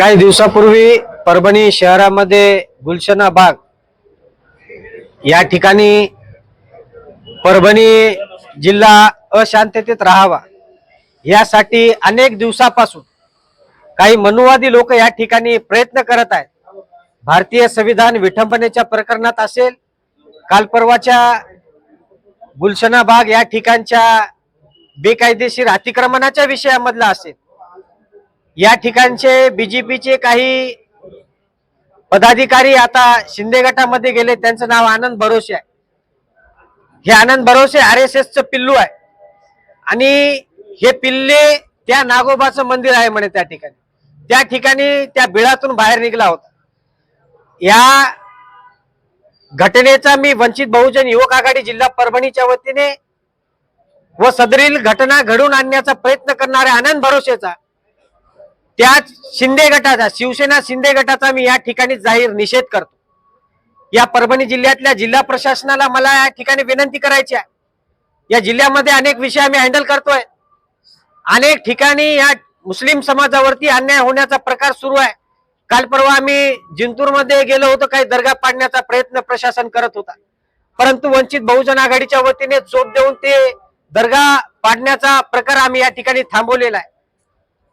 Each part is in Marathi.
काही दिवसापूर्वी परभणी शहरामध्ये गुलशना बाग या ठिकाणी परभणी जिल्हा अशांततेत राहावा. यासाठी अनेक दिवसापासून काही मनुवादी लोक या ठिकाणी प्रयत्न करत आहेत. भारतीय संविधान विठंबनेच्या प्रकरणात असेल काल परवाच्या गुलशना बाग या ठिकाणच्या बेकायदेशीर अतिक्रमणाच्या विषयामधला असेल या ठिकाणचे बीजेपीचे काही पदाधिकारी आता शिंदे गटामध्ये गेले. त्यांचं नाव आनंद भरोसे आहे. हे आनंद भरोसे आर एस च पिल्लू आहे. आणि हे पिल्ले त्या नागोबाचं मंदिर आहे म्हणे त्या ठिकाणी. त्या ठिकाणी त्या बिळातून बाहेर निघला होता. या घटनेचा मी वंचित बहुजन युवक आघाडी जिल्हा परभणीच्या वतीने व सदरील घटना घडून आणण्याचा प्रयत्न करणाऱ्या आनंद भरोसेचा त्याच शिंदे गटाचा शिवसेना शिंदे गटाचा मी या ठिकाणी जाहीर निषेध करतो. या परभणी जिल्ह्यातल्या जिल्हा प्रशासनाला मला या ठिकाणी विनंती करायची आहे. या जिल्ह्यामध्ये अनेक विषय आम्ही हँडल करतोय. अनेक ठिकाणी या मुस्लिम समाजावरती अन्याय होण्याचा प्रकार सुरू आहे. काल परवा आम्ही जिंतूरमध्ये गेलो होतो काही दर्गा पाडण्याचा प्रयत्न प्रशासन करत होता. परंतु वंचित बहुजन आघाडीच्या वतीने चोप देऊन ते दर्गा पाडण्याचा प्रकार आम्ही या ठिकाणी थांबवलेला आहे.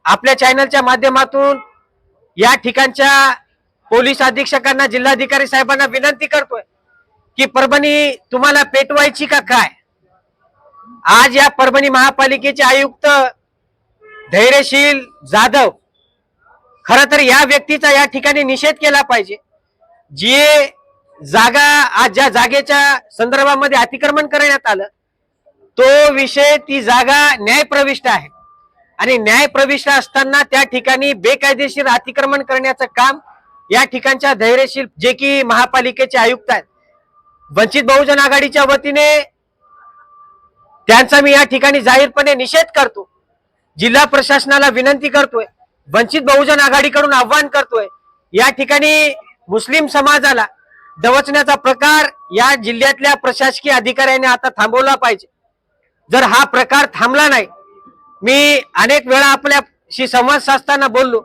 आपल्या चॅनलच्या माध्यमातून या ठिकाणच्या पोलीस अधीक्षकांना जिल्हाधिकारी साहेबांना विनंती करतोय की परभणी तुम्हाला पेटवायची का काय? आज या परभणी महापालिकेचे आयुक्त धैर्यशील जाधव खर तर या व्यक्तीचा या ठिकाणी निषेध केला पाहिजे. जे जागा आज ज्या जागेच्या संदर्भामध्ये अतिक्रमण करण्यात आलं तो विषय ती जागा न्यायप्रविष्ट आहे. आणि न्याय प्रविष्ट असताना त्या ठिकाणी बेकायदेशीर अतिक्रमण करण्याचं काम या ठिकाणच्या धैर्यशील जे की महापालिकेचे आयुक्त आहेत वंचित बहुजन आघाडीच्या वतीने त्यांचा मी या ठिकाणी जाहीरपणे निषेध करतो. जिल्हा प्रशासनाला विनंती करतोय वंचित बहुजन आघाडीकडून आव्हान करतोय या ठिकाणी मुस्लिम समाजाला डवचण्याचा प्रकार या जिल्ह्यातल्या प्रशासकीय अधिकाऱ्यांनी आता थांबवला पाहिजे. जर हा प्रकार थांबला नाही मी अनेक वेळा आपल्याशी संवाद साधताना बोललो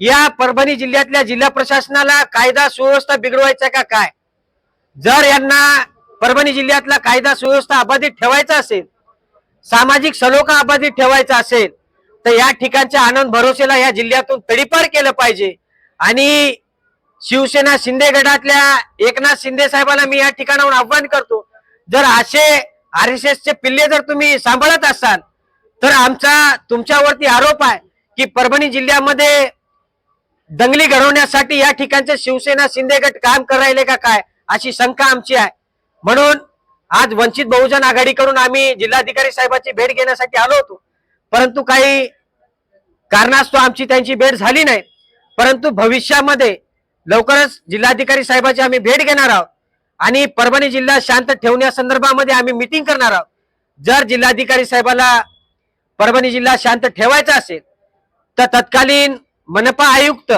या परभणी जिल्ह्यातल्या जिल्हा प्रशासनाला कायदा सुव्यवस्था बिघडवायचा का काय? जर यांना परभणी जिल्ह्यातला कायदा सुव्यवस्था अबाधित ठेवायचा असेल सामाजिक सलोखा अबाधित ठेवायचा असेल तर या ठिकाणच्या आनंद भरोसेला या जिल्ह्यातून तडीपार केलं पाहिजे. आणि शिवसेना शिंदे गटातल्या एकनाथ शिंदे साहेबांना मी या ठिकाणाहून आव्हान करतो जर असे आर एस चे पिल्ले जर तुम्ही सांभाळत असाल तर आमचा तुमच्यावरती आरोप आहे की परभणी जिल्ह्यामध्ये दंगली घडवण्यासाठी या ठिकाणचे शिवसेना शिंदे गट काम करायले का काय अशी शंका आमची आहे. म्हणून आज वंचित बहुजन आघाडीकडून आम्ही जिल्हाधिकारी साहेबांची भेट घेण्यासाठी आलो होतो. परंतु काही कारणास्तव आमची त्यांची भेट झाली नाही. परंतु भविष्यामध्ये लवकरच जिल्हाधिकारी साहेबांची आम्ही भेट घेणार आहोत. आणि परभणी जिल्हा शांत ठेवण्यासंदर्भामध्ये आम्ही मिटिंग करणार आहोत. जर जिल्हाधिकारी साहेबाला परभणी जिल्हा शांत ठेवायचा असेल तर तत्कालीन मनपा आयुक्त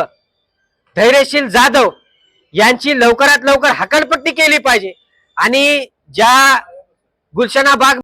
धैर्यशील जाधव यांची लवकरात लवकर हकालपट्टी केली पाहिजे. आणि ज्या गुलशनाबाग